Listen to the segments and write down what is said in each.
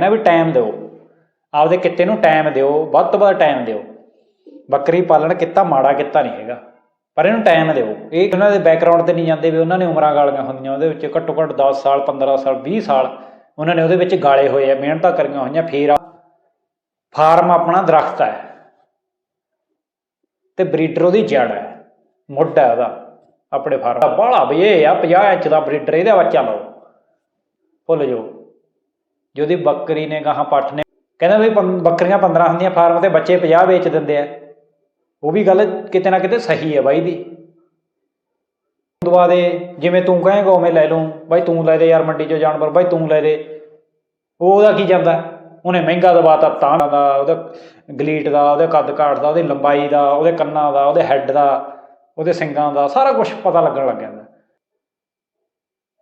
ਨਾ ਵੀ ਟਾਈਮ ਦਿਓ। ਆਪਦੇ ਕਿੱਤੇ ਨੂੰ ਟਾਈਮ ਦਿਓ, ਵੱਧ ਤੋਂ ਵੱਧ ਟਾਈਮ ਦਿਓ। ਬੱਕਰੀ ਪਾਲਣ ਕਿੱਤਾ ਮਾੜਾ ਕਿੱਤਾ ਨਹੀਂ ਹੈਗਾ। ਪਰ ਇਹਨੂੰ ਟਾਈਮ ਦਿਓ। ਇਹ ਉਹਨਾਂ ਦੇ ਬੈਕਗ੍ਰਾਉਂਡ ਤੇ ਨਹੀਂ ਜਾਂਦੇ ਵੀ ਉਹਨਾਂ ਨੇ ਉਮਰਾਂ ਗਾਲੀਆਂ ਹੁੰਦੀਆਂ, ਉਹਦੇ ਵਿੱਚ ਘੱਟੋ ਘੱਟ 10 ਸਾਲ 15 ਸਾਲ 20 ਸਾਲ ਉਹਨਾਂ ਨੇ ਉਹਦੇ ਵਿੱਚ ਗਾਲੇ ਹੋਏ ਆ, ਮਿਹਨਤਾਂ ਕਰੀਆਂ ਹੋਈਆਂ, ਫੇਰ ਫਾਰਮ ਆਪਣਾ ਦਰਖਤ ਹੈ। ਤੇ ਬਰੀਡਰ ਉਹਦੀ ਜੜ ਹੈ, ਮੁੱਢ ਹੈ ਉਹਦਾ, ਆਪਣੇ ਫਾਰਮ ਦਾ। ਬਾਹਲਾ ਵੀ ਇਹ ਆ 50 ਇੰਚ ਦਾ ਬਰੀਡਰ, ਇਹਦੇ ਬੱਚਾ ਲਓ। ਭੁੱਲ ਜਾਓ। ਜੇ ਉਹਦੀ ਬੱਕਰੀ ਨੇ ਗਾਹਾਂ ਪੱਠ ਨੇ, ਕਹਿੰਦਾ ਵੀ ਪੰ- ਬੱਕਰੀਆਂ 15 ਹੁੰਦੀਆਂ ਫਾਰਮ ਤੇ ਬੱਚੇ 50 ਵੇਚ ਦਿੰਦੇ ਆ। ਉਹ ਵੀ ਗੱਲ ਕਿਤੇ ਨਾ ਕਿਤੇ ਸਹੀ ਹੈ ਬਾਈ ਦੀ। ਦਵਾ ਦੇ ਜਿਵੇਂ ਤੂੰ ਕਹੇਗਾ ਉਵੇਂ ਲੈ ਲੂੰ ਬਾਈ ਤੂੰ ਲੈ ਦੇ ਯਾਰ ਮੰਡੀ 'ਚੋਂ ਜਾਨਵਰ, ਬਾਈ ਤੂੰ ਲੈ ਦੇ। ਉਹ ਉਹਦਾ ਕੀ ਜਾਂਦਾ? ਉਹਨੇ ਮਹਿੰਗਾ ਦਵਾਤਾ ਤਾਂ ਦਾ, ਉਹਦਾ ਗਲੀਟ ਦਾ, ਉਹਦੇ ਕੱਦ ਕਾਠ ਦਾ, ਉਹਦੀ ਲੰਬਾਈ ਦਾ, ਉਹਦੇ ਕੰਨਾਂ ਦਾ, ਉਹਦੇ ਹੈੱਡ ਦਾ, ਉਹਦੇ ਸਿੰਗਾਂ ਦਾ, ਸਾਰਾ ਕੁਝ ਪਤਾ ਲੱਗਣ ਲੱਗ ਜਾਂਦਾ।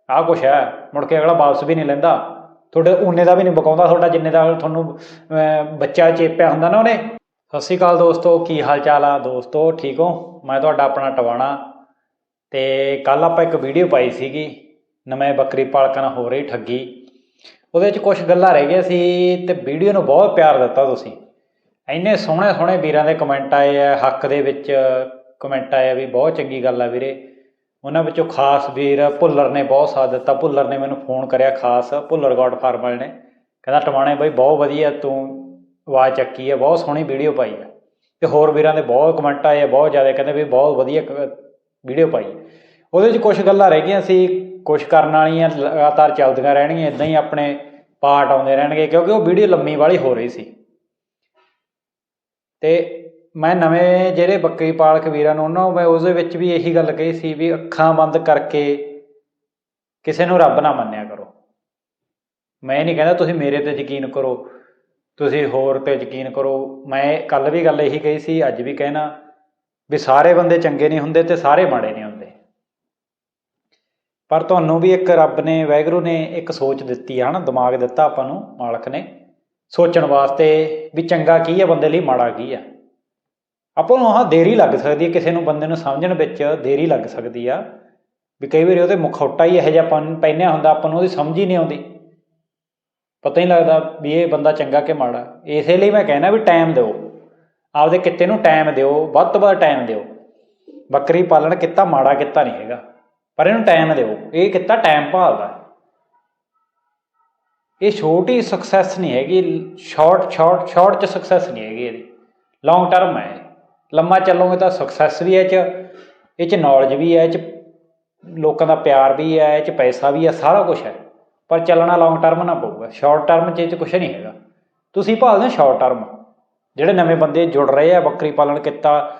ਆਹ ਕੁਛ ਹੈ, ਮੁੜ ਕੇ ਅਗਲਾ ਵਾਪਸ ਵੀ ਨਹੀਂ ਲੈਂਦਾ। ਤੁਹਾਡੇ ਉਨੇ ਦਾ ਵੀ ਨਹੀਂ ਬਕਾਉਂਦਾ ਤੁਹਾਡਾ, ਜਿੰਨੇ ਦਾ ਤੁਹਾਨੂੰ ਬੱਚਾ ਚੇਪਿਆ ਹੁੰਦਾ ਨਾ ਉਹਨੇ। ਸਤਿ ਸ਼੍ਰੀ ਅਕਾਲ ਦੋਸਤੋ, ਕੀ ਹਾਲ ਚਾਲ ਆ? ਦੋਸਤੋ, ਠੀਕ ਹੋ? ਮੈਂ ਤੁਹਾਡਾ ਆਪਣਾ ਟਵਾਣਾ। ਤੇ ਕੱਲ ਆਪਾਂ ਇੱਕ ਵੀਡੀਓ ਪਾਈ ਸੀਗੀ, ਨਵੇਂ ਬੱਕਰੀ ਪਾਲਕਾਂ ਨਾਲ ਹੋ ਰਹੀ ਠੱਗੀ। ਉਹਦੇ 'ਚ ਕੁਝ ਗੱਲਾਂ ਰਹਿ ਗਈਆਂ ਸੀ ਤੇ ਵੀਡੀਓ ਨੂੰ ਬਹੁਤ ਪਿਆਰ ਦਿੱਤਾ ਤੁਸੀਂ। ਇੰਨੇ ਸੋਹਣੇ ਸੋਹਣੇ ਵੀਰਾਂ ਦੇ ਕਮੈਂਟ ਆਏ ਆ, ਹੱਕ ਦੇ ਵਿੱਚ ਕਮੈਂਟ ਆਏ ਆ ਵੀ ਬਹੁਤ ਚੰਗੀ ਗੱਲ ਆ ਵੀਰੇ। ਉਹਨਾਂ ਵਿੱਚੋਂ ਖਾਸ ਵੀਰ ਭੁੱਲਰ ਨੇ ਬਹੁਤ ਸਾਥ ਦਿੱਤਾ। ਭੁੱਲਰ ਨੇ ਮੈਨੂੰ ਫੋਨ ਕਰਿਆ ਖਾਸ, ਭੁੱਲਰ ਗੋਡ ਫਾਰਮ ਵਾਲੇ ਨੇ। ਕਹਿੰਦਾ ਟਮਾਣੇ ਬਾਈ, ਬਹੁਤ ਵਧੀਆ ਤੂੰ ਆਵਾਜ਼ ਚੱਕੀ ਹੈ ਬਹੁਤ ਸੋਹਣੀ ਵੀਡੀਓ ਪਾਈ ਹੈ ਤੇ ਹੋਰ ਵੀਰਾਂ ਦੇ ਬਹੁਤ ਕਮੈਂਟ ਆਏ ਬਹੁਤ ਜ਼ਿਆਦਾ। ਕਹਿੰਦੇ ਵੀ ਬਹੁਤ ਵਧੀਆ ਵੀਡੀਓ ਪਾਈ ਉਹਦੇ 'ਚ ਕੁਝ ਗੱਲਾਂ ਰਹਿ ਗਈਆਂ ਸੀ ਕੁਝ ਕਰਨ ਵਾਲੀਆਂ ਲਗਾਤਾਰ ਚੱਲਦੀਆਂ ਰਹਿਣਗੀਆਂ ਇਦਾਂ ਹੀ ਆਪਣੇ ਪਾਰਟ ਆਉਂਦੇ ਰਹਿਣਗੇ, ਕਿਉਂਕਿ ਉਹ ਵੀਡੀਓ ਲੰਮੀ ਵਾਲੀ ਹੋ ਰਹੀ ਸੀ। ਤੇ ਮੈਂ ਨਵੇਂ ਜਿਹੜੇ ਬੱਕਰੀ ਪਾਲਕ ਵੀਰਾਂ ਨੂੰ ਉਹਨਾਂ ਨੂੰ ਮੈਂ ਉਸ ਦੇ ਵਿੱਚ ਵੀ ਇਹੀ ਗੱਲ ਕਹੀ ਸੀ ਵੀ ਅੱਖਾਂ ਬੰਦ ਕਰਕੇ ਕਿਸੇ ਨੂੰ ਰੱਬ ਨਾ ਮੰਨਿਆ ਕਰੋ। ਮੈਂ ਨਹੀਂ ਕਹਿੰਦਾ ਤੁਸੀਂ ਮੇਰੇ ਤੇ ਯਕੀਨ ਕਰੋ, ਤੁਸੀਂ ਹੋਰ ਤੇ ਯਕੀਨ ਕਰੋ। ਮੈਂ ਕੱਲ ਵੀ ਗੱਲ ਇਹੀ ਕਹੀ ਸੀ, ਅੱਜ ਵੀ ਕਹਿਣਾ ਵੀ ਸਾਰੇ ਬੰਦੇ ਚੰਗੇ ਨਹੀਂ ਹੁੰਦੇ ਤੇ ਸਾਰੇ ਮਾੜੇ ਨਹੀਂ ਹੁੰਦੇ। ਪਰ ਤੁਹਾਨੂੰ ਵੀ ਇੱਕ ਰੱਬ ਨੇ ਵੈਗਰੂ ਨੇ ਇੱਕ ਸੋਚ ਦਿੱਤੀ ਹੈ ਨਾ ਦਿਮਾਗ ਦਿੱਤਾ ਆਪਾਂ ਨੂੰ, ਮਾਲਕ ਨੇ। ਸੋਚਣ ਵਾਸਤੇ ਵੀ ਚੰਗਾ ਕੀ ਹੈ ਬੰਦੇ ਲਈ ਮਾੜਾ ਕੀ ਹੈ ਆਪਾਂ ਨੂੰ ਆਹ ਦੇਰੀ ਲੱਗ ਸਕਦੀ ਹੈ ਕਿਸੇ ਨੂੰ ਬੰਦੇ ਨੂੰ ਸਮਝਣ ਵਿੱਚ ਦੇਰੀ ਲੱਗ ਸਕਦੀ ਆ, ਵੀ ਕਈ ਵਾਰੀ ਉਹਦੇ ਮੁਖੌਟਾ ਹੀ ਇਹੋ ਜਿਹਾ ਪਨ ਪਹਿਨਿਆ ਹੁੰਦਾ, ਆਪਾਂ ਨੂੰ ਉਹਦੀ ਸਮਝ ਹੀ ਨਹੀਂ ਆਉਂਦੀ। ਪਤਾ ਹੀ ਨਹੀਂ ਲੱਗਦਾ ਵੀ ਇਹ ਬੰਦਾ ਚੰਗਾ ਕਿ ਮਾੜਾ। ਇਸੇ ਲਈ ਮੈਂ ਕਹਿਣਾ ਵੀ ਟਾਈਮ ਦਿਓ। ਆਪਦੇ ਕਿੱਤੇ ਨੂੰ ਟਾਈਮ ਦਿਓ, ਵੱਧ ਤੋਂ ਵੱਧ ਟਾਈਮ ਦਿਓ। ਬੱਕਰੀ ਪਾਲਣ ਕਿੱਤਾ ਮਾੜਾ ਕਿੱਤਾ ਨਹੀਂ ਹੈਗਾ। ਪਰ ਇਹਨੂੰ ਟਾਈਮ ਦਿਓ। ਇਹ ਕਿੱਤਾ ਟਾਈਮ ਭਾਲਦਾ ਇਹ ਛੋਟੀ ਸਕਸੈਸ ਨਹੀਂ ਹੈਗੀ ਸ਼ਾਰਟ ਸ਼ਾਰਟ ਸ਼ਾਰਟ ਚ ਸਕਸੈਸ ਨਹੀਂ ਹੈਗੀ ਇਹਦੀ। ਲੌਂਗ ਟਰਮ ਹੈ ਲੰਮਾ ਚੱਲੋਗੇ ਤਾਂ ਸਕਸੈਸ ਵੀ ਹੈ ਚ, ਇਹ ਚ ਨੌਲੇਜ ਵੀ ਹੈ, ਇਹ ਚ ਲੋਕਾਂ ਦਾ ਪਿਆਰ ਵੀ ਹੈ, ਇਹ ਚ ਪੈਸਾ ਵੀ ਹੈ, ਸਾਰਾ ਕੁਝ ਹੈ। ਪਰ ਚੱਲਣਾ ਲੌਂਗ ਟਰਮ ਨਾ ਪਊਗਾ ਸ਼ਾਰਟ ਟਰਮ ਚ ਇਹ ਚ ਕੁਝ ਨਹੀਂ ਹੈਗਾ। ਤੁਸੀਂ ਭਾਲਦੇ ਸ਼ਾਰਟ ਟਰਮ ਜਿਹੜੇ ਨਵੇਂ ਬੰਦੇ ਜੁੜ ਰਹੇ ਆ, ਬੱਕਰੀ ਪਾਲਣ ਕਿੱਤਾ,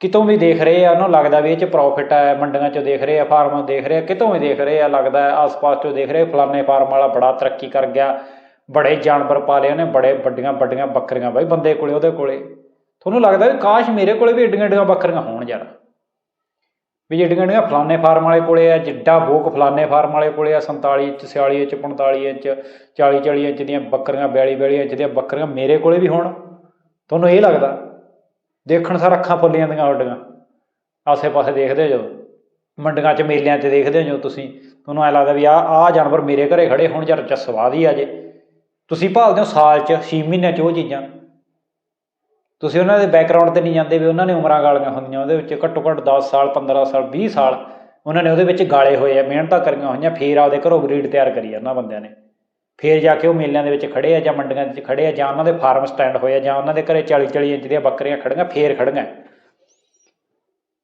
ਕਿਤੋਂ ਵੀ ਦੇਖ ਰਹੇ ਆ, ਉਹਨੂੰ ਲੱਗਦਾ ਵੀ ਇਹ ਚ ਪ੍ਰੋਫਿਟ ਹੈ, ਮੰਡੀਆਂ ਚੋਂ ਦੇਖ ਰਹੇ ਆ ਫਾਰਮਾਂ ਦੇਖ ਰਹੇ ਆ, ਕਿਤੋਂ ਵੀ ਦੇਖ ਰਹੇ ਆ, ਲੱਗਦਾ ਆਸ-ਪਾਸ ਚੋਂ ਦੇਖ ਰਹੇ ਫਲਾਣੇ ਫਾਰਮ ਵਾਲਾ ਬੜਾ ਤਰੱਕੀ ਕਰ ਗਿਆ। ਬੜੇ ਜਾਨਵਰ ਪਾਲੇ ਉਹਨੇ, ਬੜੇ ਵੱਡੀਆਂ ਵੱਡੀਆਂ ਬੱਕਰੀਆਂ ਬਾਈ ਬੰਦੇ ਕੋਲੇ, ਉਹਦੇ ਕੋਲੇ। ਤੁਹਾਨੂੰ ਲੱਗਦਾ ਵੀ ਕਾਸ਼ ਮੇਰੇ ਕੋਲੇ ਵੀ ਏਡੀਆਂ ਏਡੀਆਂ ਬੱਕਰੀਆਂ ਹੋਣ ਯਾਰ। ਵੀ ਜਿਹੜੀਆਂ ਜਿਹੜੀਆਂ ਫਲਾਣੇ ਫਾਰਮ ਵਾਲੇ ਕੋਲੇ ਆ, ਜਿੱਡਾ ਬੋਕ ਫਲਾਣੇ ਫਾਰਮ ਵਾਲੇ ਕੋਲੇ ਆ 47 ਇੰਚ 46 ਇੰਚ 45 ਇੰਚ 40 40 ਇੰਚ ਦੀਆਂ ਬੱਕਰੀਆਂ 42 42 ਇੰਚ ਦੀਆਂ ਬੱਕਰੀਆਂ ਮੇਰੇ ਕੋਲੇ ਵੀ ਹੋਣ, ਤੁਹਾਨੂੰ ਇਹ ਲੱਗਦਾ? ਦੇਖਣ ਸਾਰ ਅੱਖਾਂ ਫੁੱਲੀਆਂ ਦੀਆਂ ਤੁਹਾਡੀਆਂ ਆਸੇ-ਪਾਸੇ ਦੇਖਦੇ ਜੋ ਜਦੋਂ। ਮੰਡੀਆਂ 'ਚ, ਮੇਲਿਆਂ 'ਚ ਦੇਖਦੇ ਜੋ ਤੁਸੀਂ। ਤੁਹਾਨੂੰ ਐ ਲੱਗਦਾ ਵੀ ਆ ਆ ਜਾਨਵਰ ਮੇਰੇ ਘਰੇ ਖੜੇ ਹੋਣ ਯਾਰ ਚ ਸਵਾਦ ਹੀ ਆ ਜੇ। ਤੁਸੀਂ ਭਾਲਦੇ ਹੋ ਸਾਲ 'ਚ 6 ਮਹੀਨਿਆਂ 'ਚ ਉਹ ਚੀਜ਼ਾਂ। ਤੁਸੀਂ ਉਹਨਾਂ ਦੇ ਬੈਕਗ੍ਰਾਉਂਡ ਤੇ ਨਹੀਂ ਜਾਂਦੇ ਵੀ ਉਹਨਾਂ ਨੇ ਉਮਰਾਂ ਗਾਲੀਆਂ ਹੁੰਦੀਆਂ, ਉਹਦੇ ਵਿੱਚ ਘੱਟੋ ਘੱਟ 10 ਸਾਲ 15 ਸਾਲ 20 ਸਾਲ ਉਹਨਾਂ ਨੇ ਉਹਦੇ ਵਿੱਚ ਗਾਲੇ ਹੋਏ ਆ, ਮਿਹਨਤਾਂ ਕਰੀਆਂ ਹੋਈਆਂ, ਫੇਰ ਆਪਦੇ ਘਰੋਂ ਬਰੀਡ ਤਿਆਰ ਕਰੀ ਆ ਉਹਨਾਂ ਬੰਦਿਆਂ ਨੇ। ਫੇਰ ਜਾ ਕੇ ਉਹ ਮੇਲਿਆਂ ਦੇ ਵਿੱਚ ਖੜੇ ਆ ਜਾਂ ਮੰਡੀਆਂ ਦੇ ਵਿੱਚ ਖੜੇ ਆ ਜਾਂ ਉਹਨਾਂ ਦੇ ਫਾਰਮ ਸਟੈਂਡ ਹੋਏ ਆ ਜਾਂ ਉਹਨਾਂ ਦੇ ਘਰੇ 40 40 ਇੰਚ ਦੀਆਂ ਬੱਕਰੀਆਂ ਖੜੀਆਂ, ਫੇਰ ਖੜੀਆਂ।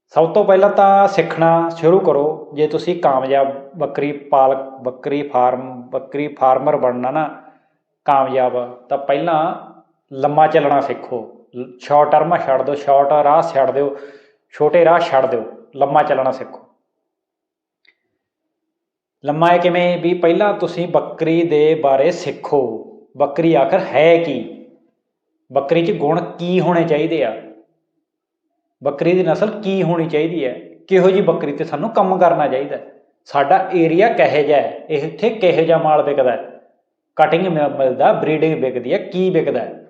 ਸਭ ਤੋਂ ਪਹਿਲਾਂ ਤਾਂ ਸਿੱਖਣਾ ਸ਼ੁਰੂ ਕਰੋ, ਜੇ ਤੁਸੀਂ ਕਾਮਯਾਬ ਬੱਕਰੀ ਪਾਲਕ, ਬੱਕਰੀ ਫਾਰਮ ਬੱਕਰੀ ਫਾਰਮਰ ਬਣਨਾ ਨਾ ਕਾਮਯਾਬ, ਤਾਂ ਪਹਿਲਾਂ ਲੰਮਾ ਚੱਲਣਾ ਸਿੱਖੋ। ਸ਼ਾਰਟ ਟਰਮ ਛੱਡ ਦਿਓ ਸ਼ਾਰਟ ਰਾਹ ਛੱਡ ਦਿਓ, ਛੋਟੇ ਰਾਹ ਛੱਡ ਦਿਓ, ਲੰਮਾ ਚੱਲਣਾ ਸਿੱਖੋ। ਲੰਮਾ ਹੈ ਕਿਵੇਂ? ਵੀ ਪਹਿਲਾਂ ਤੁਸੀਂ ਬੱਕਰੀ ਦੇ ਬਾਰੇ ਸਿੱਖੋ। ਬੱਕਰੀ ਆਖਰ ਹੈ ਕੀ? ਬੱਕਰੀ 'ਚ ਗੁਣ ਕੀ ਹੋਣੇ ਚਾਹੀਦੇ ਆ? ਬੱਕਰੀ ਦੀ ਨਸਲ ਕੀ ਹੋਣੀ ਚਾਹੀਦੀ ਹੈ? ਕਿਹੋ ਜੀ ਬੱਕਰੀ ਤੇ ਸਾਨੂੰ ਕੰਮ ਕਰਨਾ ਚਾਹੀਦਾ ਸਾਡਾ ਏਰੀਆ ਕਿਹੋ ਜਿਹਾ ਹੈ? ਇੱਥੇ ਕਿਹੋ ਜਿਹਾ ਮਾਲ ਵਿਕਦਾ ਹੈ? ਕਟਿੰਗ ਮਿਲਦਾ ਬਰੀਡਿੰਗ ਵਿਕਦੀ ਹੈ, ਕੀ ਵਿਕਦਾ ਹੈ?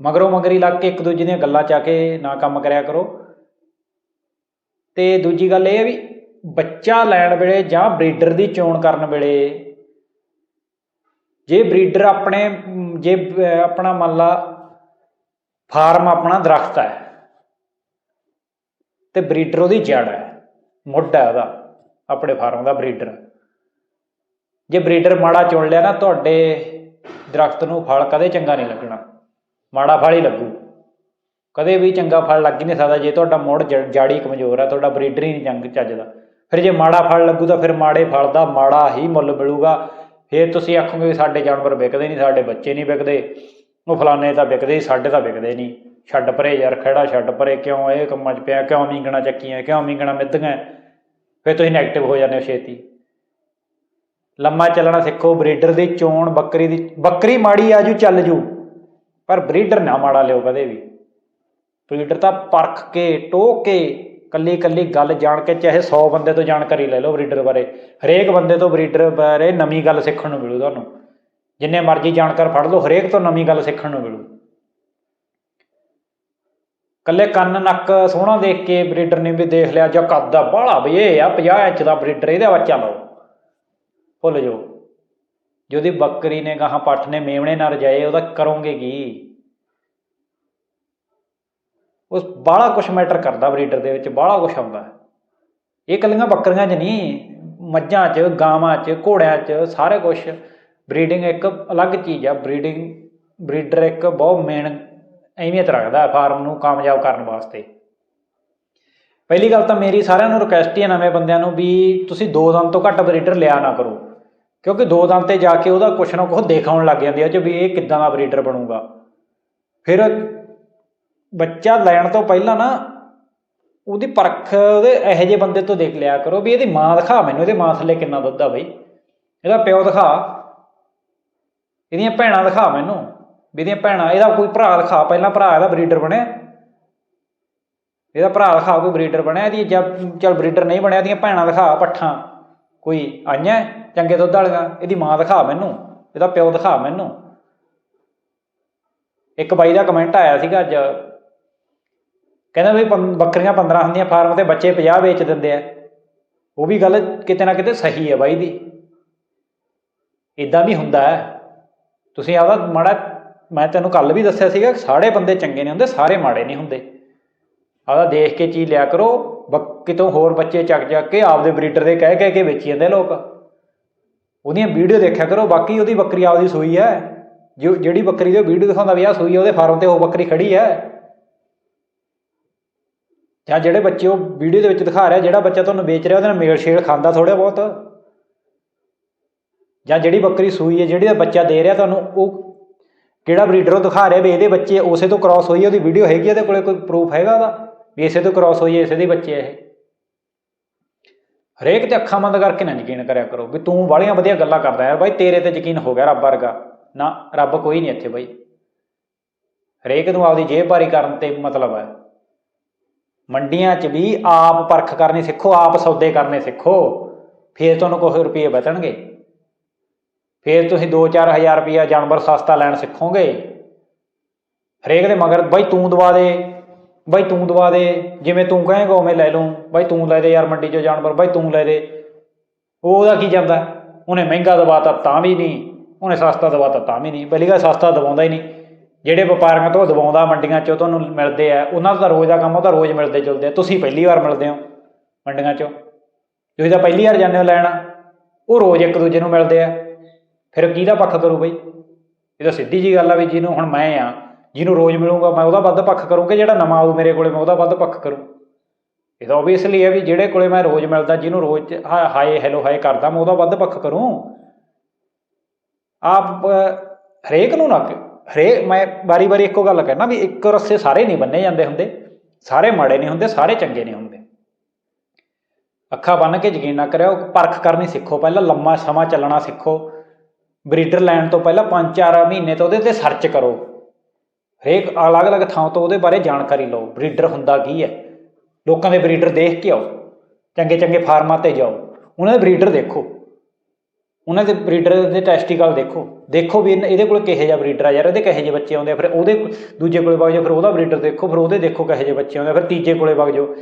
ਮਗਰੋਂ ਮਗਰੀ ਲੱਗ ਕੇ ਇੱਕ ਦੂਜੇ ਦੀਆਂ ਗੱਲਾਂ ਚ ਆ ਕੇ ਨਾ ਕੰਮ ਕਰਿਆ ਕਰੋ। ਤੇ ਦੂਜੀ ਗੱਲ ਇਹ ਹੈ ਵੀ ਬੱਚਾ ਲੈਣ ਵੇਲੇ ਜਾਂ ਬਰੀਡਰ ਦੀ ਚੋਣ ਕਰਨ ਵੇਲੇ ਜੇ ਬਰੀਡਰ ਆਪਣੇ, ਜੇ ਆਪਣਾ ਮੰਨ ਲਾ ਫਾਰਮ ਆਪਣਾ ਦਰਖਤ ਹੈ, ਤੇ ਬਰੀਡਰ ਉਹਦੀ ਜੜ ਹੈ, ਮੁੱਢ ਹੈ ਉਹਦਾ, ਆਪਣੇ ਫਾਰਮ ਦਾ ਬਰੀਡਰ। ਜੇ ਬਰੀਡਰ ਮਾੜਾ ਚੁਣ ਲਿਆ ਨਾ, ਤੁਹਾਡੇ ਦਰਖਤ ਨੂੰ ਫਲ ਕਦੇ ਚੰਗਾ ਨਹੀਂ ਲੱਗਣਾ। ਮਾੜਾ ਫਲ ਹੀ ਲੱਗੂ। ਕਦੇ ਵੀ ਚੰਗਾ ਫਲ ਲੱਗ ਹੀ ਨਹੀਂ ਸਕਦਾ। ਜੇ ਤੁਹਾਡਾ ਮੁੱਢ ਜੜ- ਜਾੜੀ ਕਮਜ਼ੋਰ ਹੈ ਤੁਹਾਡਾ ਬਰੀਡਰ ਹੀ ਨਹੀਂ ਚੰਗ ਚੱਜਦਾ ਫਿਰ ਜੇ ਮਾੜਾ ਫਲ ਲੱਗੂ ਤਾਂ ਫਿਰ ਮਾੜੇ ਫਲ ਦਾ ਮਾੜਾ ਹੀ ਮੁੱਲ ਮਿਲੂਗਾ। ਫਿਰ ਤੁਸੀਂ ਆਖੋਗੇ ਵੀ ਸਾਡੇ ਜਾਨਵਰ ਵਿਕਦੇ ਨਹੀਂ, ਸਾਡੇ ਬੱਚੇ ਨਹੀਂ ਵਿਕਦੇ। ਉਹ ਫਲਾਣੇ ਤਾਂ ਵਿਕਦੇ ਹੀ ਸਾਡੇ ਤਾਂ ਵਿਕਦੇ ਨਹੀਂ। ਛੱਡ ਪਰੇ ਯਾਰ ਖੜਾ ਛੱਡ ਪਰੇ, ਕਿਉਂ ਇਹ ਕੰਮਾਂ 'ਚ ਪਿਆ, ਕਿਉਂ ਮੀਂਗਣਾ ਚੱਕੀਆਂ, ਕਿਉਂ ਮੀਂਗਣਾ ਮਿੱਧੀਆਂ। ਫਿਰ ਤੁਸੀਂ ਨੈਗੇਟਿਵ ਹੋ ਜਾਂਦੇ ਹੋ ਛੇਤੀ। ਲੰਮਾ ਚੱਲਣਾ ਸਿੱਖੋ, ਬਰੀਡਰ ਦੀ ਚੋਣ, ਬੱਕਰੀ ਦੀ ਬੱਕਰੀ ਮਾੜੀ ਆ ਜੂ, ਚੱਲ ਜੂ। ਪਰ ਬਰੀਡਰ ਨਾ ਮਾੜਾ ਲਿਓ ਕਦੇ ਵੀ। ਬਰੀਡਰ ਤਾਂ ਪਰਖ ਕੇ ਟੋਕ ਕੇ ਕੱਲੀ ਕੱਲੀ ਗੱਲ ਜਾਣ ਕੇ ਚਾਹੇ 100 ਬੰਦੇ ਤੋਂ ਜਾਣਕਾਰੀ ਲੈ ਲਓ ਬਰੀਡਰ ਬਾਰੇ। ਹਰੇਕ ਬੰਦੇ ਤੋਂ ਬਰੀਡਰ ਬਾਰੇ ਨਵੀਂ ਗੱਲ ਸਿੱਖਣ ਨੂੰ ਮਿਲੂ ਤੁਹਾਨੂੰ। ਜਿੰਨੇ ਮਰਜ਼ੀ ਜਾਣਕਾਰ ਫੜ ਲਓ, ਹਰੇਕ ਤੋਂ ਨਵੀਂ ਗੱਲ ਸਿੱਖਣ ਨੂੰ ਮਿਲੂ। ਕੱਲੇ ਕੰਨ ਨੱਕ ਸੋਹਣਾ ਦੇਖ ਕੇ ਬਰੀਡਰ ਨੇ ਵੀ ਦੇਖ ਲਿਆ, ਜਾਂ ਕੱਦ ਦਾ ਬਾਹਲਾ ਵੀ ਇਹ ਆ 50 ਇੰਚ ਦਾ ਬਰੀਡਰ, ਇਹਦਾ ਬੱਚਾ ਲਓ ਭੁੱਲ ਜਾਓ। ਜਿਹਦੀ ਬੱਕਰੀ ਨੇ ਗਾਹਾਂ ਪੱਠ ਨੇ ਮੇਵਣੇ ਨਾਲ ਰਜਾਏ, ਉਹਦਾ ਕਰੋਗੇ ਕੀ? ਉਸ ਬਾਹਲਾ ਕੁਛ ਮੈਟਰ ਕਰਦਾ ਬਰੀਡਰ ਦੇ ਵਿੱਚ, ਬਾਹਲਾ ਕੁਛ ਆਉਂਦਾ। ਇਹ ਕੱਲੀਆਂ ਬੱਕਰੀਆਂ 'ਚ ਨਹੀਂ, ਮੱਝਾਂ 'ਚ, ਗਾਵਾਂ 'ਚ, ਘੋੜਿਆਂ 'ਚ, ਸਾਰੇ ਕੁਛ। ਬਰੀਡਿੰਗ ਇੱਕ ਅਲੱਗ ਚੀਜ਼ ਆ, ਬਰੀਡਿੰਗ, ਬਰੀਡਰ ਇੱਕ ਬਹੁਤ ਮੇਨ ਅਹਿਮੀਅਤ ਰੱਖਦਾ ਫਾਰਮ ਨੂੰ ਕਾਮਯਾਬ ਕਰਨ ਵਾਸਤੇ। ਪਹਿਲੀ ਗੱਲ ਤਾਂ ਮੇਰੀ ਸਾਰਿਆਂ ਨੂੰ ਰਿਕੁਐਸਟ ਹੀ ਹੈ ਨਵੇਂ ਬੰਦਿਆਂ ਨੂੰ ਵੀ ਤੁਸੀਂ ਦੋ ਦਮ ਤੋਂ ਘੱਟ ਬਰੀਡਰ ਲਿਆ ਨਾ ਕਰੋ। ਕਿਉਂਕਿ ਦੋ ਦਮ ਤੇ ਜਾ ਕੇ ਉਹਦਾ ਕੁਛ ਨਾ ਕੁਛ ਦਿਖਾਉਣ ਲੱਗ ਜਾਂਦੀ ਆ ਜੇ ਵੀ ਇਹ ਕਿੱਦਾਂ ਦਾ ਬਰੀਡਰ ਬਣੂਗਾ। ਫਿਰ ਬੱਚਾ ਲੈਣ ਤੋਂ ਪਹਿਲਾਂ ਨਾ ਉਹਦੀ ਪਰਖ ਉਹਦੇ ਇਹੋ ਜਿਹੇ ਬੰਦੇ ਤੋਂ ਦੇਖ ਲਿਆ ਕਰੋ ਵੀ ਇਹਦੀ ਮਾਂ ਦਿਖਾ ਮੈਨੂੰ, ਇਹਦੇ ਮਾਂ ਥੱਲੇ ਕਿੰਨਾ ਦੁੱਧ ਆ ਬਈ। ਇਹਦਾ ਪਿਓ ਦਿਖਾ, ਇਹਦੀਆਂ ਭੈਣਾਂ ਦਿਖਾ ਮੈਨੂੰ, ਵੀ ਇਹਦੀਆਂ ਭੈਣਾਂ, ਇਹਦਾ ਕੋਈ ਭਰਾ ਦਿਖਾ, ਪਹਿਲਾਂ ਭਰਾ ਇਹਦਾ ਬਰੀਡਰ ਬਣਿਆ। ਇਹਦਾ ਭਰਾ ਦਿਖਾ, ਕੋਈ ਬਰੀਡਰ ਬਣਿਆ, ਇਹਦੀ ਜਦ ਚਲ ਬਰੀਡਰ ਨਹੀਂ ਬਣਿਆ, ਇਹਦੀਆਂ ਭੈਣਾਂ ਦਿਖਾ, ਪੱਠਾਂ, ਕੋਈ ਆਈਆਂ। ਚੰਗੇ ਦੁੱਧ ਵਾਲੀਆਂ, ਇਹਦੀ ਮਾਂ ਦਿਖਾ ਮੈਨੂੰ, ਇਹਦਾ ਪਿਓ ਦਿਖਾ ਮੈਨੂੰ। ਇੱਕ ਬਾਈ ਦਾ ਕਮੈਂਟ ਆਇਆ ਸੀਗਾ ਅੱਜ, ਕਹਿੰਦਾ ਵੀ ਪੰ- ਬੱਕਰੀਆਂ 15 ਹੁੰਦੀਆਂ, ਫਾਰਮ ਤੇ ਬੱਚੇ 50 ਵੇਚ ਦਿੰਦੇ ਆ। ਉਹ ਵੀ ਗੱਲ ਕਿਤੇ ਨਾ ਕਿਤੇ ਸਹੀ ਹੈ ਬਾਈ ਦੀ। ਇਦਾਂ ਵੀ ਹੁੰਦਾ ਹੈ। ਤੁਸੀਂ ਆਪਦਾ ਮਾੜਾ, ਮੈਂ ਤੈਨੂੰ ਕੱਲ ਵੀ ਦੱਸਿਆ ਸੀਗਾ, ਸਾਰੇ ਬੰਦੇ ਚੰਗੇ ਨਹੀਂ ਹੁੰਦੇ, ਸਾਰੇ ਮਾੜੇ ਨਹੀਂ ਹੁੰਦੇ। ਆਪਦਾ ਦੇਖ ਕੇ ਚੀਜ਼ ਲਿਆ ਕਰੋ, ਬੱਕ- ਕਿਤੋਂ ਹੋਰ ਬੱਚੇ ਚੱਕ ਚੱਕ ਕੇ ਆਪਦੇ ਬਰੀਡਰ ਦੇ ਕਹਿ ਕਹਿ ਕੇ ਵੇਚੀ ਜਾਂਦੇ ਲੋਕ। ਉਹਦੀਆਂ ਵੀਡੀਓ ਦੇਖਿਆ ਕਰੋ, ਬਾਕੀ ਉਹਦੀ ਬੱਕਰੀ ਆਪਦੀ ਸੂਈ ਹੈ। ਜੋ ਜਿਹੜੀ ਬੱਕਰੀ ਦੀ ਵੀਡੀਓ ਦਿਖਾਉਂਦਾ ਵੀ ਆ ਸੂਈ ਉਹਦੇ ਫਾਰਮ ਤੇ ਉਹ ਬੱਕਰੀ ਖੜੀ ਹੈ। ਜਾਂ ਜਿਹੜੇ ਬੱਚੇ ਉਹ ਵੀਡੀਓ ਦੇ ਵਿੱਚ ਦਿਖਾ ਰਿਹਾ, ਜਿਹੜਾ ਬੱਚਾ ਤੁਹਾਨੂੰ ਵੇਚ ਰਿਹਾ, ਉਹਦੇ ਨਾਲ ਮੇਲ ਸ਼ੇਲ ਖਾਂਦਾ ਥੋੜਾ ਬਹੁਤ। ਜਾਂ ਜਿਹੜੀ ਬੱਕਰੀ ਸੂਈ ਹੈ, ਜਿਹੜੀ ਦਾ ਬੱਚਾ ਦੇ ਰਿਹਾ ਤੁਹਾਨੂੰ, ਉਹ ਕਿਹੜਾ ਬਰੀਡਰ ਉਹ ਦਿਖਾ ਰਿਹਾ ਵੀ ਇਹਦੇ ਬੱਚੇ ਉਸੇ ਤੋਂ ਕ੍ਰਾਸ ਹੋਈ ਹੈ ਉਹਦੀ ਵੀਡੀਓ ਹੈਗੀ ਇਹਦੇ ਕੋਲੇ ਕੋਈ ਪ੍ਰੂਫ ਹੈਗਾ ਉਹਦਾ? ਵੀ ਇਸੇ ਤੋਂ ਕ੍ਰਾਸ ਹੋਈ ਹੈ ਇਸੇ ਦੇ ਬੱਚੇ ਇਹ। ਹਰੇਕ ਤੇ ਅੱਖਾਂ ਬੰਦ ਕਰਕੇ ਨਾ ਯਕੀਨ ਕਰਿਆ ਕਰੋ ਵੀ ਤੂੰ ਵਾਲੀਆਂ ਵਧੀਆ ਗੱਲਾਂ ਕਰਦਾ ਯਾਰ ਬਾਈ, ਤੇਰੇ ਤੇ ਯਕੀਨ ਹੋ ਗਿਆ ਰੱਬ ਵਰਗਾ। ਨਾ, ਰੱਬ ਕੋਈ ਨਹੀਂ ਇੱਥੇ ਬਾਈ। ਹਰੇਕ ਨੂੰ ਆਪਦੀ ਜੇਬ ਭਾਰੀ ਕਰਨ ਤੇ ਮਤਲਬ ਹੈ। ਮੰਡੀਆਂ 'ਚ ਵੀ ਆਪ ਪਰਖ ਕਰਨੀ ਸਿੱਖੋ, ਆਪ ਸੌਦੇ ਕਰਨੇ ਸਿੱਖੋ। ਫੇਰ ਤੁਹਾਨੂੰ ਕੁਝ ਰੁਪਏ ਬਚਣਗੇ। ਫੇਰ ਤੁਸੀਂ 2-4 ਹਜ਼ਾਰ ਰੁਪਇਆ ਜਾਨਵਰ ਸਸਤਾ ਲੈਣ ਸਿੱਖੋਗੇ। ਹਰੇਕ ਦੇ ਮਗਰ ਬਾਈ ਤੂੰ ਦਵਾ ਦੇ। ਬਾਈ ਤੂੰ ਦਵਾ ਦੇ, ਜਿਵੇਂ ਤੂੰ ਕਹੇਂਗਾ ਉਵੇਂ ਲੈ ਲੂੰ ਬਾਈ ਤੂੰ ਲੈ ਦੇ ਯਾਰ ਮੰਡੀ 'ਚੋਂ ਜਾਨਵਰ, ਬਾਈ ਤੂੰ ਲੈ ਦੇ। ਉਹ ਉਹਦਾ ਕੀ ਜਾਂਦਾ? ਉਹਨੇ ਮਹਿੰਗਾ ਦਵਾਤਾ ਤਾਂ ਵੀ ਨਹੀਂ, ਉਹਨੇ ਸਸਤਾ ਦਵਾਤਾ ਤਾਂ ਵੀ ਨਹੀਂ। ਪਹਿਲੀ ਗੱਲ ਸਸਤਾ ਦਵਾਉਂਦਾ ਹੀ ਨਹੀਂ। ਜਿਹੜੇ ਵਪਾਰੀਆਂ ਤੋਂ ਦਵਾਉਂਦਾ ਮੰਡੀਆਂ 'ਚੋਂ ਤੁਹਾਨੂੰ ਮਿਲਦੇ ਆ, ਉਹਨਾਂ ਦਾ ਤਾਂ ਰੋਜ਼ ਦਾ ਕੰਮ ਉਹ ਤਾਂ ਰੋਜ਼ ਮਿਲਦੇ ਜੁਲਦੇ ਆ। ਤੁਸੀਂ ਪਹਿਲੀ ਵਾਰ ਮਿਲਦੇ ਹੋ ਮੰਡੀਆਂ 'ਚੋਂ। ਤੁਸੀਂ ਤਾਂ ਪਹਿਲੀ ਵਾਰ ਜਾਂਦੇ ਹੋ ਲੈਣ। ਉਹ ਰੋਜ਼ ਇੱਕ ਦੂਜੇ ਨੂੰ ਮਿਲਦੇ ਆ। ਫਿਰ ਕਿਹਦਾ ਪੱਖ ਕਰੂ ਬਈ? ਇਹ ਤਾਂ ਸਿੱਧੀ ਜੀ ਗੱਲ ਆ ਵੀ ਜਿਹਨੂੰ ਹੁਣ ਮੈਂ ਆ ਜਿਹਨੂੰ ਰੋਜ਼ ਮਿਲੂੰਗਾ, ਮੈਂ ਉਹਦਾ ਵੱਧ ਪੱਖ ਕਰੂੰ ਕਿ ਜਿਹੜਾ ਨਵਾਂ ਆਊ ਮੇਰੇ ਕੋਲੇ, ਮੈਂ ਉਹਦਾ ਵੱਧ ਪੱਖ ਕਰੂੰ। ਇਹ ਤਾਂ ਓਬਵੀਅਸਲੀ ਹੈ ਵੀ ਜਿਹੜੇ ਕੋਲੇ ਮੈਂ ਰੋਜ਼ ਮਿਲਦਾ, ਜਿਹਨੂੰ ਰੋਜ਼ ਹਾਏ ਹੈਲੋ ਹਾਏ ਕਰਦਾ, ਮੈਂ ਉਹਦਾ ਵੱਧ ਪੱਖ ਕਰੂੰ। ਆਪ ਹਰੇਕ ਨੂੰ ਨਾ ਕ- ਹਰੇਕ, ਮੈਂ ਵਾਰੀ ਵਾਰੀ ਇੱਕੋ ਗੱਲ ਕਹਿਣਾ ਵੀ ਇੱਕ ਰੱਸੇ ਸਾਰੇ ਨਹੀਂ ਬੰਨੇ ਜਾਂਦੇ ਹੁੰਦੇ, ਸਾਰੇ ਮਾੜੇ ਨਹੀਂ ਹੁੰਦੇ, ਸਾਰੇ ਚੰਗੇ ਨਹੀਂ ਹੁੰਦੇ। ਅੱਖਾਂ ਬੰਨ ਕੇ ਯਕੀਨ ਨਾ ਕਰਿਓ, ਪਰਖ ਕਰਨੀ ਸਿੱਖੋ ਪਹਿਲਾਂ, ਲੰਮਾ ਸਮਾਂ ਚੱਲਣਾ ਸਿੱਖੋ। ਬਰੀਡਰ ਲੈਣ ਤੋਂ ਪਹਿਲਾਂ 5-4 ਮਹੀਨੇ ਤੋਂ ਉਹਦੇ ਤੇ ਸਰਚ ਕਰੋ। ਹਰੇਕ ਅਲੱਗ-ਅਲੱਗ ਥਾਂ ਤੋਂ ਉਹਦੇ ਬਾਰੇ ਜਾਣਕਾਰੀ ਲਓ। ਬਰੀਡਰ ਹੁੰਦਾ ਕੀ ਹੈ? ਲੋਕਾਂ ਦੇ ਬਰੀਡਰ ਦੇਖ ਕੇ ਆਓ। ਚੰਗੇ ਚੰਗੇ ਫਾਰਮਾਂ ਤੇ ਜਾਓ। ਉਹਨਾਂ ਦੇ ਬਰੀਡਰ ਦੇਖੋ। ਉਹਨਾਂ ਦੇ ਬਰੀਡਰ ਦੇ ਟੈਸਟੀਕਲ ਦੇਖੋ। ਦੇਖੋ ਵੀ ਇਹਨ- ਇਹਦੇ ਕੋਲ ਕਿਹੋ ਜਿਹਾ ਬਰੀਡਰ ਆ ਯਾਰ, ਇਹਦੇ ਕਿਹੋ ਜਿਹੇ ਬੱਚੇ ਆਉਂਦੇ ਆ, ਫਿਰ ਉਹਦੇ ਦੂਜੇ ਕੋਲੇ ਵਗ ਜਾਓ, ਫਿਰ ਉਹਦਾ ਬਰੀਡਰ ਦੇਖੋ, ਫਿਰ ਉਹਦੇ ਦੇਖੋ ਕਿਹੋ ਜਿਹੇ ਬੱਚੇ ਆਉਂਦੇ ਆ, ਫਿਰ ਤੀਜੇ ਕੋਲੇ ਵਗ ਜਾਓ।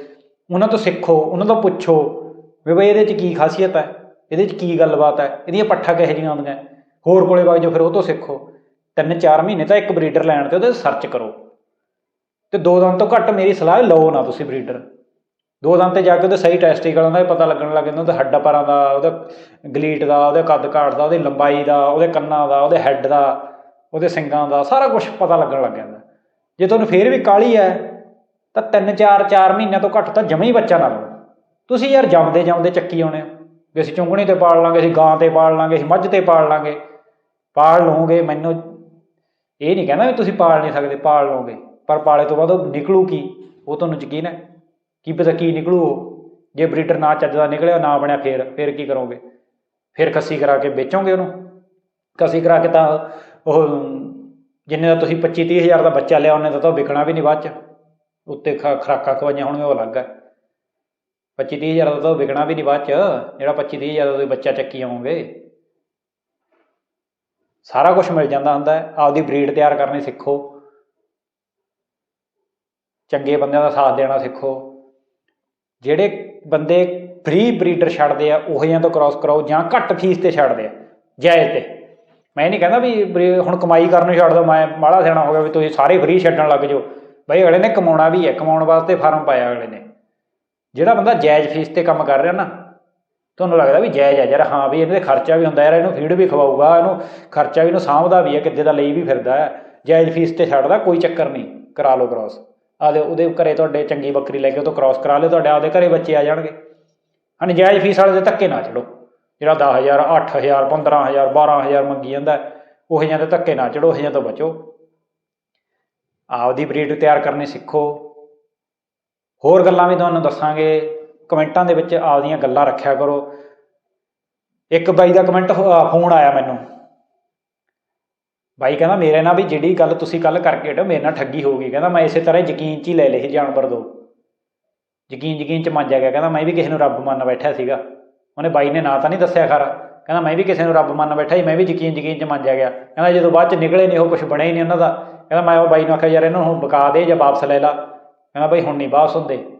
ਉਹਨਾਂ ਤੋਂ ਸਿੱਖੋ, ਉਹਨਾਂ ਤੋਂ ਪੁੱਛੋ ਵੀ ਬਈ ਇਹਦੇ 'ਚ ਕੀ ਖਾਸੀਅਤ ਹੈ? ਇਹਦੇ 'ਚ ਕੀ ਗੱਲਬਾਤ ਹੈ? ਇਹਦੀਆਂ ਪੱਠਾ ਕਿਹੋ ਜਿਹੀਆਂ ਆਉਂਦੀਆਂ ਹੋਰ ਕੋਲੇ ਵਗ ਜਾਓ, ਫਿਰ ਉਹ ਤੋਂ ਸਿੱਖੋ। ਤਿੰਨ ਚਾਰ ਮਹੀਨੇ ਤਾਂ ਇੱਕ ਬਰੀਡਰ ਲੈਣ ਤੇ ਉਹਦੇ ਸਰਚ ਕਰੋ। ਤੇ ਦੋ ਦਿਨ ਤੋਂ ਘੱਟ ਮੇਰੀ ਸਲਾਹ ਲਓ ਨਾ ਤੁਸੀਂ ਬਰੀਡਰ ਦੋ ਦਿਨ ਤੇ ਜਾ ਕੇ ਉਹਦੇ ਸਹੀ ਟੈਸਟੀਕਲਾਂ ਦਾ ਵੀ ਪਤਾ ਲੱਗਣ ਲੱਗ ਜਾਂਦਾ, ਉਹਦੇ ਹੱਡ ਪਰਾਂ ਦਾ, ਉਹਦੇ ਗਲੀਟ ਦਾ, ਉਹਦੇ ਕੱਦ ਕਾਠ ਦਾ, ਉਹਦੀ ਲੰਬਾਈ ਦਾ, ਉਹਦੇ ਕੰਨਾਂ ਦਾ, ਉਹਦੇ ਹੈੱਡ ਦਾ, ਉਹਦੇ ਸਿੰਗਾਂ ਦਾ, ਸਾਰਾ ਕੁਝ ਪਤਾ ਲੱਗਣ ਲੱਗ ਜਾਂਦਾ। ਜੇ ਤੁਹਾਨੂੰ ਫੇਰ ਵੀ ਕਾਲੀ ਹੈ, ਤਾਂ ਤਿੰਨ ਚਾਰ ਚਾਰ ਮਹੀਨਿਆਂ ਤੋਂ ਘੱਟ ਤਾਂ ਜਮੇ ਹੀ ਬੱਚਾ ਨਾ ਲਓ। ਤੁਸੀਂ ਯਾਰ ਜੰਮਦੇ ਜੰਮਦੇ ਚੱਕੀ ਆਉਣੇ ਹੋ। ਵੀ ਅਸੀਂ ਚੁੰਗਣੀ ਤੇ ਪਾਲ ਲਾਂਗੇ, ਅਸੀਂ ਗਾਂ ਤੇ ਪਾਲ ਲਾਂਗੇ, ਅਸੀਂ ਮੱਝ ਤੇ ਪਾਲ ਲਾਂਗੇ, ਪਾਲ ਲਓਗੇ, ਮੈਨੂੰ ਇਹ ਨਹੀਂ ਕਹਿੰਦਾ ਵੀ ਤੁਸੀਂ ਪਾਲ ਨਹੀਂ ਸਕਦੇ, ਪਾਲ ਲਓਗੇ, ਪਰ ਪਾਲੇ ਤੋਂ ਬਾਅਦ ਉਹ ਨਿਕਲੂ ਕੀ? ਉਹ ਤੁਹਾਨੂੰ ਯਕੀਨ ਹੈ? ਕੀ ਪਤਾ ਕੀ ਨਿਕਲੂ ਉਹ? ਜੇ ਬਰੀਡਰ ਨਾ ਚੱਜਦਾ ਨਿਕਲਿਆ, ਨਾ ਬਣਿਆ ਫੇਰ ਫੇਰ ਕੀ ਕਰੋਗੇ? ਫਿਰ ਖੱਸੀ ਕਰਾ ਕੇ ਵੇਚੋਗੇ ਉਹਨੂੰ? ਖੱਸੀ ਕਰਾ ਕੇ ਤਾਂ ਉਹ, ਜਿੰਨੇ ਦਾ ਤੁਸੀਂ 25 30 ਹਜ਼ਾਰ ਦਾ ਬੱਚਾ ਲਿਆ, ਉਹਨੇ ਦਾ ਤਾਂ ਉਹ ਵਿਕਣਾ ਵੀ ਨਹੀਂ ਬਾਅਦ ਚ। ਉੱਤੇ ਖ, ਖਰਾਕਾਂ ਖਵਾਈਆਂ ਹੋਣਗੀਆਂ, ਉਹ ਅਲੱਗ ਹੈ। 25 30 ਹਜ਼ਾਰ ਦਾ ਤਾਂ ਉਹ ਵਿਕਣਾ ਵੀ ਨਹੀਂ ਬਾਅਦ ਚ। ਜਿਹੜਾ 25 30 ਹਜ਼ਾਰ ਦਾ ਤੁਸੀਂ ਬੱਚਾ ਚੱਕੀ ਆਉਂਗੇ ਸਾਰਾ ਕੁਝ ਮਿਲ ਜਾਂਦਾ ਹੁੰਦਾ ਹੈ, ਆਪਦੀ ਬਰੀਡ ਤਿਆਰ ਕਰਨੀ ਸਿੱਖੋ। ਚੰਗੇ ਬੰਦਿਆਂ ਦਾ ਸਾਥ ਦੇਣਾ ਸਿੱਖੋ। ਜਿਹੜੇ ਬੰਦੇ ਫ੍ਰੀ ਬਰੀਡਰ ਛੱਡਦੇ ਆ ਉਹ ਜਿਹਾਂ ਤੋਂ ਕ੍ਰਾਸ ਕਰਾਓ ਜਾਂ ਘੱਟ ਫੀਸ ਤੇ ਛੱਡਦੇ ਆ, ਜਾਇਜ਼ ਤੇ। ਮੈਂ ਨਹੀਂ ਕਹਿੰਦਾ ਵੀ ਹੁਣ ਕਮਾਈ ਕਰਨ ਨੂੰ ਛੱਡ ਦੋ, ਮੈਂ ਮਾੜਾ ਸਿਆਣਾ ਹੋ ਗਿਆ ਵੀ ਤੁਸੀਂ ਸਾਰੇ ਫ੍ਰੀ ਛੱਡਣ ਲੱਗ ਜਾਓ। ਬਈ ਅਗਲੇ ਨੇ ਕਮਾਉਣਾ ਵੀ ਹੈ, ਕਮਾਉਣ ਵਾਸਤੇ ਫਾਰਮ ਪਾਇਆ ਅਗਲੇ ਨੇ। ਜਿਹੜਾ ਬੰਦਾ ਜਾਇਜ਼ ਫੀਸ ਤੇ ਕੰਮ ਕਰ ਰਿਹਾ ਨਾ ਤੁਹਾਨੂੰ ਲੱਗਦਾ ਵੀ ਜਾਇਜ਼ ਹੈ ਯਾਰ, ਹਾਂ ਵੀ ਇਹਦੇ ਖਰਚਾ ਵੀ ਹੁੰਦਾ ਯਾਰ, ਇਹਨੂੰ ਫੀਡ ਵੀ ਖਵਾਊਗਾ, ਇਹਨੂੰ ਖਰਚਾ ਵੀ ਇਹਨੂੰ ਸਾਂਭਦਾ ਵੀ ਹੈ ਕਿੱਦੇ ਦਾ ਲਈ ਵੀ ਫਿਰਦਾ ਜਾਇਜ਼ ਫੀਸ ਤੇ ਛੱਡਦਾ, ਕੋਈ ਚੱਕਰ ਨਹੀਂ, ਕਰਾ ਲਓ ਕ੍ਰਾਸ ਆਦੇ ਉਹਦੇ ਘਰੇ ਤੁਹਾਡੇ ਚੰਗੀ ਬੱਕਰੀ ਲੈ ਕੇ ਉਹ ਤੋਂ ਕ੍ਰਾਸ ਕਰਾ ਲਿਓ, ਤੁਹਾਡੇ ਆਪਦੇ ਘਰੇ ਬੱਚੇ ਆ ਜਾਣਗੇ। ਹਨ ਜਾਇਜ਼ ਫੀਸ ਵਾਲੇ ਦੇ ਧੱਕੇ ਨਾ ਚੜੋ। ਜਿਹੜਾ 10000 8000 15000 12000 ਮੰਗੀ ਜਾਂਦਾ ਉਹ ਜਿਹਾਂ ਦੇ ਧੱਕੇ ਨਾ ਚੜੋ, ਉਹ ਜਿਹਾਂ ਤੋਂ ਬਚੋ। ਆਪਦੀ ਬਰੀਡ ਤਿਆਰ ਕਰਨੀ ਸਿੱਖੋ। ਹੋਰ ਗੱਲਾਂ ਵੀ ਤੁਹਾਨੂੰ ਦੱਸਾਂਗੇ। ਕਮੈਂਟਾਂ ਦੇ ਵਿੱਚ ਆਪਦੀਆਂ ਗੱਲਾਂ ਰੱਖਿਆ ਕਰੋ। ਇੱਕ ਬਾਈ ਦਾ ਕਮੈਂਟ ਫੋਨ ਆਇਆ ਮੈਨੂੰ। ਬਾਈ ਕਹਿੰਦਾ, ਮੇਰੇ ਨਾਲ ਵੀ ਜਿਹੜੀ ਗੱਲ ਤੁਸੀਂ ਕੱਲ ਕਰਕੇ ਹਟੋ ਮੇਰੇ ਨਾਲ ਠੱਗੀ ਹੋ ਗਈ। ਕਹਿੰਦਾ, ਮੈਂ ਇਸੇ ਤਰ੍ਹਾਂ ਹੀ ਯਕੀਨ 'ਚ ਹੀ ਲੈ ਲਏ ਸੀ, ਜਾਨਵਰ ਦੋ। ਯਕੀਨ ਯਕੀਨ 'ਚ ਮੰਨ ਗਿਆ। ਕਹਿੰਦਾ, ਮੈਂ ਵੀ ਕਿਸੇ ਨੂੰ ਰੱਬ ਮੰਨ ਬੈਠਾ ਸੀਗਾ। ਉਹਨੇ ਬਾਈ ਨੇ ਨਾਂ ਤਾਂ ਨਹੀਂ ਦੱਸਿਆ ਖਰਾ। ਕਹਿੰਦਾ, ਮੈਂ ਵੀ ਕਿਸੇ ਨੂੰ ਰੱਬ ਮੰਨ ਬੈਠਾ ਸੀ, ਮੈਂ ਵੀ ਯਕੀਨ ਯਕੀਨ 'ਚ ਮੰਨ ਗਿਆ। ਕਹਿੰਦਾ, ਜਦੋਂ ਬਾਅਦ 'ਚ ਨਿਕਲੇ ਨਹੀਂ, ਉਹ ਕੁਝ ਬਣਿਆ ਹੀ ਨਹੀਂ ਉਹਨਾਂ ਦਾ। ਕਹਿੰਦਾ, ਮੈਂ ਉਹ ਬਾਈ ਨੂੰ ਆਖਿਆ, ਯਾਰ ਇਹਨਾਂ ਨੂੰ ਬਕਾ ਦੇ ਜਾਂ ਵਾਪਸ ਲੈ ਲਾ। ਕਹਿੰਦਾ, ਬਾਈ ਹੁਣ ਨਹੀਂ ਵਾਪਸ ਹੁੰਦੇ।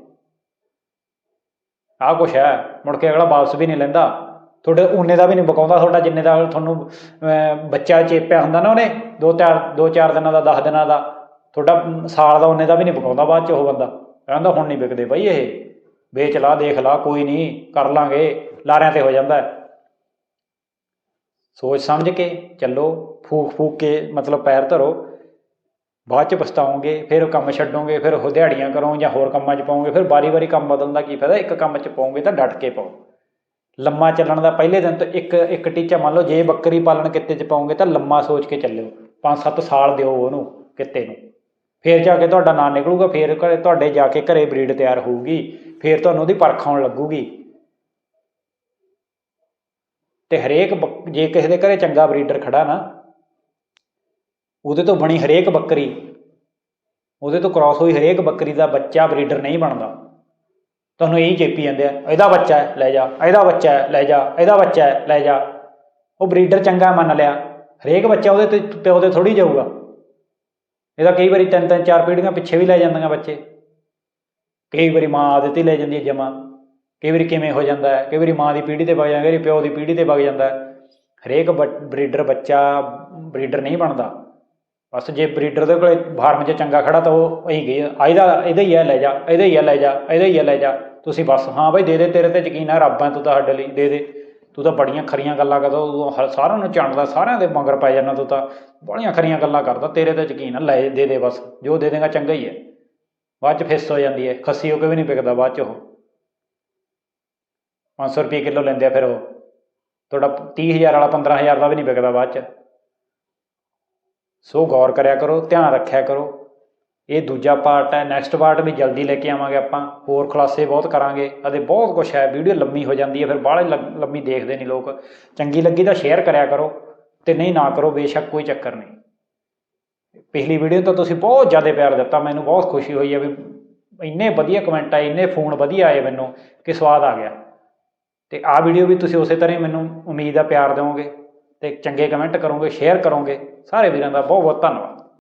ਆਹ ਕੁਛ ਹੈ, ਮੁੜ ਕੇ ਅਗਲਾ ਵਾਪਸ ਵੀ ਨਹੀਂ ਲੈਂਦਾ। ਤੁਹਾਡੇ ਓਨੇ ਦਾ ਵੀ ਨਹੀਂ ਬਕਾਉਂਦਾ ਤੁਹਾਡਾ, ਜਿੰਨੇ ਦਾ ਤੁਹਾਨੂੰ ਬੱਚਾ ਚੇਪਿਆ ਹੁੰਦਾ ਨਾ ਉਹਨੇ, ਦੋ ਚਾਰ ਦੋ ਚਾਰ ਦਿਨਾਂ ਦਾ 10 ਦਿਨਾਂ ਦਾ, ਤੁਹਾਡਾ ਸਾਲ ਦਾ ਓਨੇ ਦਾ ਵੀ ਨਹੀਂ ਬਕਾਉਂਦਾ ਬਾਅਦ ਚ ਉਹ ਬੰਦਾ। ਕਹਿੰਦਾ ਹੁਣ ਨਹੀਂ ਵਿਕਦੇ ਬਾਈ ਇਹ। ਵੇਚ ਲਾ, ਦੇਖ ਲਾ, ਕੋਈ ਨਹੀਂ, ਕਰ ਲਾਂਗੇ। ਲਾਰਿਆਂ ਤੇ ਹੋ ਜਾਂਦਾ ਸੋਚ ਸਮਝ ਕੇ ਚੱਲੋ ਫੂਕ ਫੂਕ ਕੇ ਮਤਲਬ ਪੈਰ ਧਰੋ। ਬਾਅਦ ਚ ਪਛਤਾਓਗੇ, ਫਿਰ ਉਹ ਕੰਮ ਛੱਡੋਗੇ, ਫਿਰ ਉਹ ਦਿਹਾੜੀਆਂ ਕਰੋ ਜਾਂ ਹੋਰ ਕੰਮਾਂ 'ਚ ਪਾਓਗੇ, ਫਿਰ ਵਾਰੀ-ਵਾਰੀ ਕੰਮ ਬਦਲਣ ਦਾ ਕੀ ਫਾਇਦਾ? ਇੱਕ ਕੰਮ 'ਚ ਪਾਓਗੇ ਤਾਂ ਡਟ ਕੇ ਪਾਓ। ਲੰਮਾ ਚੱਲਣ ਦਾ ਪਹਿਲੇ ਦਿਨ ਤੋਂ ਇੱਕ ਇੱਕ ਟੀਚਾ ਮੰਨ ਲਓ ਜੇ ਬੱਕਰੀ ਪਾਲਣ ਕਿੱਤੇ 'ਚ ਪਾਓਗੇ ਤਾਂ ਲੰਮਾ ਸੋਚ ਕੇ ਚੱਲਿਓ। 5-7 ਸਾਲ ਦਿਓ ਉਹਨੂੰ ਕਿੱਤੇ ਨੂੰ। ਫਿਰ ਜਾ ਕੇ ਤੁਹਾਡਾ ਨਾਂ ਨਿਕਲੂਗਾ, ਫਿਰ ਘਰੇ ਤੁਹਾਡੇ ਜਾ ਕੇ ਘਰੇ ਬਰੀਡ ਤਿਆਰ ਹੋਊਗੀ, ਫਿਰ ਤੁਹਾਨੂੰ ਉਹਦੀ ਪਰਖ ਆਉਣ ਲੱਗੂਗੀ। ਤੇ ਹਰੇਕ ਬੱਕ- ਜੇ ਕਿਸੇ ਦੇ ਘਰੇ ਚੰਗਾ ਬਰੀਡਰ ਖੜਾ ਨਾ ਉਹਦੇ ਤੋਂ ਬਣੀ ਹਰੇਕ ਬੱਕਰੀ, ਉਹਦੇ ਤੋਂ ਕ੍ਰਾਸ ਹੋਈ ਹਰੇਕ ਬੱਕਰੀ ਦਾ ਬੱਚਾ ਬਰੀਡਰ ਨਹੀਂ ਬਣਦਾ। ਤੁਹਾਨੂੰ ਇਹੀ ਚੇਪੀ ਜਾਂਦੇ ਆ, ਇਹਦਾ ਬੱਚਾ ਹੈ, ਲੈ ਜਾ, ਇਹਦਾ ਬੱਚਾ ਹੈ, ਲੈ ਜਾ, ਇਹਦਾ ਬੱਚਾ ਹੈ, ਲੈ ਜਾ। ਉਹ ਬਰੀਡਰ ਚੰਗਾ ਮੰਨ ਲਿਆ, ਹਰੇਕ ਬੱਚਾ ਉਹਦੇ ਤੇ ਪਿਓ ਦੇ ਥੋੜੀ ਜਾਊਗਾ। ਇਹਦਾ ਕਈ ਵਾਰੀ ਤਿੰਨ ਤਿੰਨ, ਚਾਰ ਪੀੜ੍ਹੀਆਂ ਪਿੱਛੇ ਵੀ ਲੈ ਜਾਂਦੀਆਂ ਬੱਚੇ। ਕਈ ਵਾਰੀ ਮਾਂ ਆਦਤ ਹੀ ਲੈ ਜਾਂਦੀ ਹੈ ਜਮਾ। ਕਈ ਵਾਰੀ ਕਿਵੇਂ ਹੋ ਜਾਂਦਾ ਹੈ, ਕਈ ਵਾਰੀ ਮਾਂ ਦੀ ਪੀੜ੍ਹੀ ਤੇ ਵਗ ਜਾਂਦਾ ਕਈ ਵਾਰੀ ਪਿਓ ਦੀ ਪੀੜ੍ਹੀ ਤੇ ਵਗ ਜਾਂਦਾ ਹੈ। ਹਰੇਕ ਬਰੀਡਰ ਬੱਚਾ ਬਰੀਡਰ ਨਹੀਂ ਬਣਦਾ। ਬਸ ਜੇ ਬਰੀਡਰ ਦੇ ਕੋਲੇ ਫਾਰਮ 'ਚ ਚੰਗਾ ਖੜਾ ਤਾਂ ਉਹ ਇਹੀ ਗਈ ਆ ਇਹਦਾ ਇਹਦਾ ਹੀ ਆ ਲੈ ਜਾ, ਇਹਦਾ ਹੀ ਆ ਲੈ ਜਾ, ਇਹਦਾ ਹੀ ਆ ਲੈ ਜਾ। ਤੁਸੀਂ ਬਸ, ਹਾਂ ਬਈ, ਦੇ ਦੇ, ਤੇਰੇ ਤੇ ਯਕੀਨ ਆ, ਰੱਬ ਹੈ ਤੂੰ ਤਾਂ ਸਾਡੇ ਲਈ, ਦੇ ਦੇ। ਤੂੰ ਤਾਂ ਬੜੀਆਂ ਖਰੀਆਂ ਗੱਲਾਂ ਕਰਦਾ, ਤੂੰ ਸਾਰਿਆਂ ਨੂੰ ਜਾਣਦਾ ਸਾਰਿਆਂ ਦੇ ਮਗਰ ਪੈ ਜਾਂਦਾ ਤੂੰ ਤਾਂ। ਬੜੀਆਂ ਖਰੀਆਂ ਗੱਲਾਂ ਕਰਦਾ, ਤੇਰੇ ਤੇ ਯਕੀਨ ਆ, ਲੈ ਦੇ ਦੇ ਬਸ, ਜੋ ਦੇ ਦੇਗਾ ਚੰਗਾ ਹੀ ਹੈ। ਬਾਅਦ 'ਚ ਫਿਸ ਹੋ ਜਾਂਦੀ ਹੈ, ਖੱਸੀ ਹੋ ਕੇ ਵੀ ਨਹੀਂ ਵਿਕਦਾ ਬਾਅਦ 'ਚ ਉਹ। 500 ਰੁਪਏ ਕਿਲੋ ਲੈਂਦੇ ਆ ਫਿਰ ਉਹ। ਤੁਹਾਡਾ 30000 ਵਾਲਾ 15000 ਦਾ ਵੀ ਨਹੀਂ ਵਿਕਦਾ ਬਾਅਦ 'ਚ। ਸੋ ਗੌਰ ਕਰਿਆ ਕਰੋ, ਧਿਆਨ ਰੱਖਿਆ ਕਰੋ। ਇਹ ਦੂਜਾ ਪਾਰਟ ਹੈ। ਨੈਕਸਟ ਪਾਰਟ ਵੀ ਜਲਦੀ ਲੈ ਕੇ ਆਵਾਂਗੇ ਆਪਾਂ। ਹੋਰ ਖੁਲਾਸੇ ਬਹੁਤ ਕਰਾਂਗੇ। ਅਤੇ ਬਹੁਤ ਕੁਝ ਹੈ। ਵੀਡੀਓ ਲੰਮੀ ਹੋ ਜਾਂਦੀ ਹੈ। ਫਿਰ ਬਾਹਲੇ ਲੰਮੀ ਦੇਖਦੇ ਨਹੀਂ ਲੋਕ। ਚੰਗੀ ਲੱਗੀ ਤਾਂ ਸ਼ੇਅਰ ਕਰਿਆ ਕਰੋ। ਤੇ ਨਹੀਂ ਨਾ ਕਰੋ, ਬੇਸ਼ੱਕ ਕੋਈ ਚੱਕਰ ਨਹੀਂ। ਪਿਛਲੀ ਵੀਡੀਓ ਤਾਂ ਤੁਸੀਂ ਬਹੁਤ ਜ਼ਿਆਦਾ ਪਿਆਰ ਦਿੱਤਾ। ਮੈਨੂੰ ਬਹੁਤ ਖੁਸ਼ੀ ਹੋਈ ਹੈ ਵੀ ਇੰਨੇ ਵਧੀਆ ਕਮੈਂਟ ਆਏ, ਇੰਨੇ ਫੋਨ ਵਧੀਆ ਆਏ ਮੈਨੂੰ ਕਿ ਸਵਾਦ ਆ ਗਿਆ। ਤੇ ਆਹ ਵੀਡੀਓ ਵੀ ਤੁਸੀਂ ਉਸੇ ਤਰ੍ਹਾਂ ਹੀ ਮੈਨੂੰ ਉਮੀਦ ਆ ਪਿਆਰ ਦਿਓਗੇ। ਤੇ ਚੰਗੇ ਕਮੈਂਟ ਕਰੋਗੇ ਸ਼ੇਅਰ ਕਰੋਗੇ। ਸਾਰੇ ਵੀਰਾਂ ਦਾ ਬਹੁਤ ਬਹੁਤ ਧੰਨਵਾਦ।